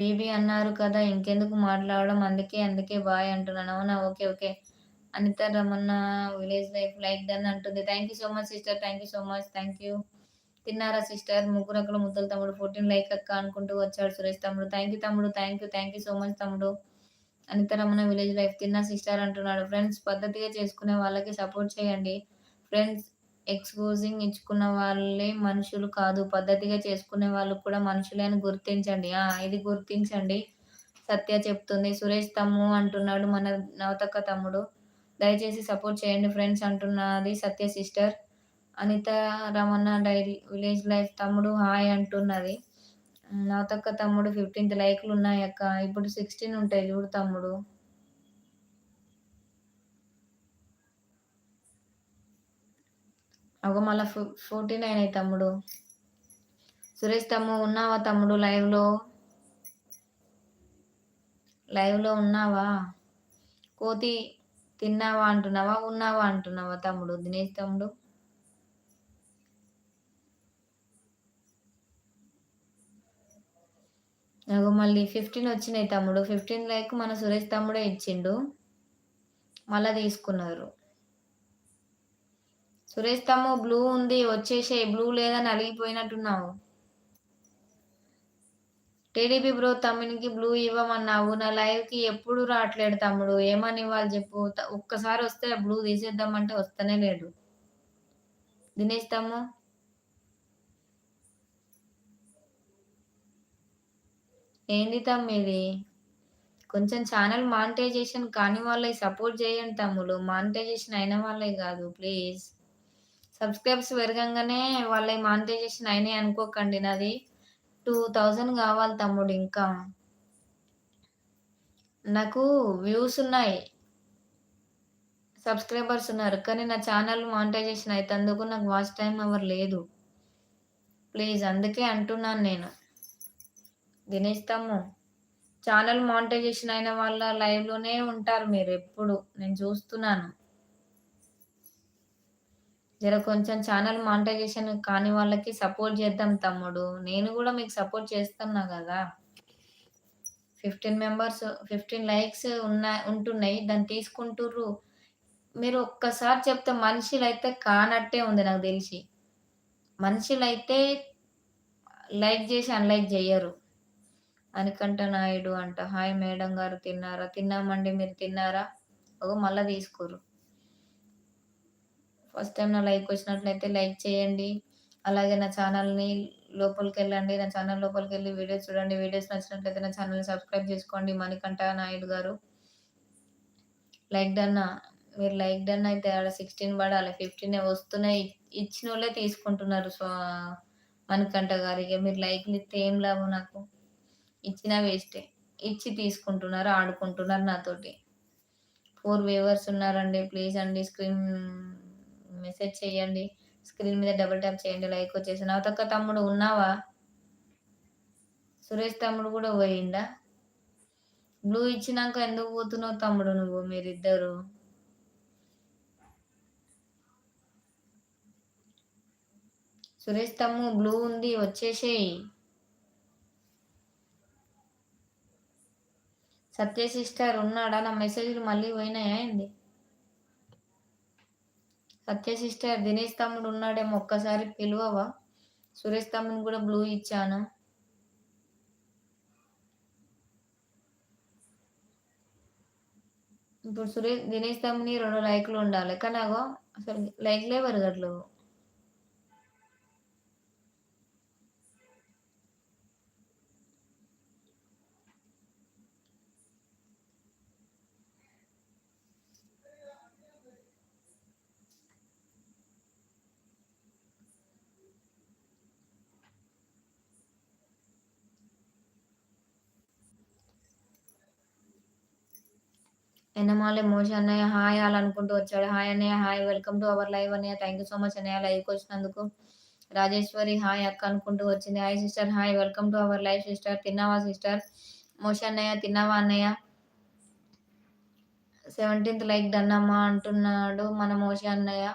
Baby అన్నారు కదా ఇంకెందుకు మాట్లాడడం? అందుకే అందుకే బాయ్ అంటున్నాను. అవునా? Okay okay. Anitha Ramana village life like done అంటుంది. Thank you so much sister thank you so much thank you తిన్నారా సిస్టర్ ముగ్గురు అక్కడ ముద్దలు తమ్ముడు ఫోర్టీన్ లైక్ అక్క అనుకుంటూ వచ్చాడు సురేష్ తమ్ముడు. థ్యాంక్ యూ తమ్ముడు. Thank you thank you so much తమ్ముడు. అనిత రమణ విలేజ్ లైఫ్ తిన్నా సిస్టర్ అంటున్నాడు. ఫ్రెండ్స్ పద్ధతిగా చేసుకునే వాళ్ళకి సపోర్ట్ చేయండి. ఫ్రెండ్స్ ఎక్స్పోజింగ్ ఇచ్చుకున్న వాళ్ళే మనుషులు కాదు. పద్ధతిగా చేసుకునే వాళ్ళు కూడా మనుషులే అని గుర్తించండి. ఆ ఇది గుర్తించండి. సత్య చెప్తుంది. సురేష్ తమ్ము అంటున్నాడు మన నవతక్క తమ్ముడు. దయచేసి సపోర్ట్ చేయండి ఫ్రెండ్స్ అంటున్నది Satya sister Anitha Ramana dairy village life తమ్ముడు హాయ్ అంటున్నది. నవతక్క తమ్ముడు ఫిఫ్టీన్త్ లైక్లు ఉన్నాయి అక్క. ఇప్పుడు సిక్స్టీన్ ఉంటాయి చూడు తమ్ముడు. అగో మళ్ళీ ఫో ఫోర్టీ నైన్ అయ్యి తమ్ముడు. సురేష్ తమ్ము ఉన్నావా తమ్ముడు లైవ్లో? లైవ్లో ఉన్నావా? కోతి తిన్నావా అంటున్నావా? ఉన్నావా అంటున్నావా తమ్ముడు? దినేష్ తమ్ముడు? నాకు మళ్ళీ ఫిఫ్టీన్ వచ్చినాయి తమ్ముడు. ఫిఫ్టీన్ లైక్ మన సురేష్ తమ్ముడే ఇచ్చిండు. మళ్ళీ తీసుకున్నారు. సురేష్ తమ్ము బ్లూ ఉంది వచ్చేసే బ్లూ లేదని అలిగిపోయినట్టున్నావు. టీడీపీ బ్రో తమ్మునికి బ్లూ ఇవ్వమన్నావు. నా లైవ్కి ఎప్పుడు రావట్లేడు తమ్ముడు. ఏమని ఇవ్వాలి చెప్పు ఒక్కసారి వస్తే బ్లూ తీసేద్దామంటే వస్తనే లేడు దినేష్ తమ్ము. ఏంది తమ్మిది కొంచెం ఛానల్ మానిటైజేషన్ కాని వాళ్ళకి సపోర్ట్ చేయండి తమ్ముడు. మానిటైజేషన్ అయిన వాళ్ళే కాదు ప్లీజ్ సబ్స్క్రైబ్స్ పెరగంగానే వాళ్ళ మానిటైజేషన్ అయినాయి అనుకోకండి నాది. టూ థౌజండ్ కావాలి తమ్ముడు ఇంకా. నాకు వ్యూస్ ఉన్నాయి. సబ్స్క్రైబర్స్ ఉన్నారు కానీ నా ఛానల్ మానిటైజేషన్ అయితే అందుకు నాకు వాచ్ టైం అవర్ లేదు. ప్లీజ్ అందుకే అంటున్నాను నేను. దినేష్ తమ్ము ఛానల్ మానిటైజేషన్ అయిన వాళ్ళ లైవ్లోనే ఉంటారు మీరు ఎప్పుడు. నేను చూస్తున్నాను. జర కొంచెం ఛానల్ మానిటైజేషన్ కాని వాళ్ళకి సపోర్ట్ చేద్దాం తమ్ముడు. నేను కూడా మీకు సపోర్ట్ చేస్తున్నా కదా. ఫిఫ్టీన్ మెంబర్స్ ఫిఫ్టీన్ లైక్స్ ఉన్నా ఉంటున్నాయి. దాన్ని తీసుకుంటుర్రు. మీరు ఒక్కసారి చెప్తే మనుషులు అయితే కానట్టే ఉంది నాకు తెలిసి. మనుషులు అయితే లైక్ చేసి అన్లైక్ చేయరు అనికంట నాయుడు అంట హాయ్ మేడం గారు తిన్నారా? తిన్నామండి మీరు తిన్నారా? ఓ మళ్ళీ తీసుకోరు ఫస్ట్ టైం నా లైక్ వచ్చినట్లయితే లైక్ చేయండి. అలాగే నా ఛానల్ని లోపలికి వెళ్ళండి నా ఛానల్ లోపలికి వెళ్ళి వీడియోస్ చూడండి. వీడియోస్ నచ్చినట్లయితే నా ఛానల్ని సబ్స్క్రైబ్ చేసుకోండి. మణికంఠ నాయుడు గారు. లైక్ డన్ మీరు లైక్ డన్ అయితే ఆడ సిక్స్టీన్ పడాలి. ఫిఫ్టీన్ వస్తున్నాయి. ఇచ్చిన వాళ్ళే తీసుకుంటున్నారు సో మణికంఠ గారు. ఇక మీరు లైక్లు ఇస్తే ఏం లాభం నాకు? ఇచ్చిన వేస్టే. ఇచ్చి తీసుకుంటున్నారు ఆడుకుంటున్నారు నాతోటి. ఫోర్ వేవర్స్ ఉన్నారండి. ప్లీజ్ అండి స్క్రీన్ మెసేజ్ చేయండి. స్క్రీన్ మీద డబుల్ ట్యాప్ చేయండి. లైక్ వచ్చేసి నవతక్క తమ్ముడు ఉన్నావా? సురేష్ తమ్ముడు కూడా పోయిందా బ్లూ ఇచ్చినాక ఎందుకు పోతున్నావు తమ్ముడు నువ్వు మీరిద్దరు? సురేష్ తమ్ము బ్లూ ఉంది వచ్చేసేయి. సత్య సిస్టర్ ఉన్నాడా? నా మెసేజ్లు మళ్ళీ పోయినాయా ఏంది? సత్య సిస్టర్ దినేష్ తమ్ముడు ఉన్నాడేమో ఒక్కసారి పిలువవా? సురేష్ తమ్ముని కూడా బ్లూ ఇచ్చాను? ఇప్పుడు సురేష్ దినేష్ తమ్ముని రెండు లైక్లు ఉండాలి. కానీ అగో అసలు లైక్లే పెరగట్లేవు. ఎన్నమాలే మోషి అన్నయ్య హాయ్ అనుకుంటూ వచ్చాడు. హాయ్ అన్నయ్య hi welcome to our live అన్నయ్య. థ్యాంక్ యూ సో మచ్ అన్నయ్య లైవ్కి వచ్చినందుకు. రాజేశ్వరి హాయ్ అక్క అనుకుంటూ వచ్చింది. Hi sister hi welcome to our live sister. తిన్నావా సిస్టర్? మోషి అన్నయ్య తిన్నావా అన్నయ్య? సెవెంటీన్త్ లైక్ డన్నమ్మా అంటున్నాడు మన మోషి అన్నయ్య.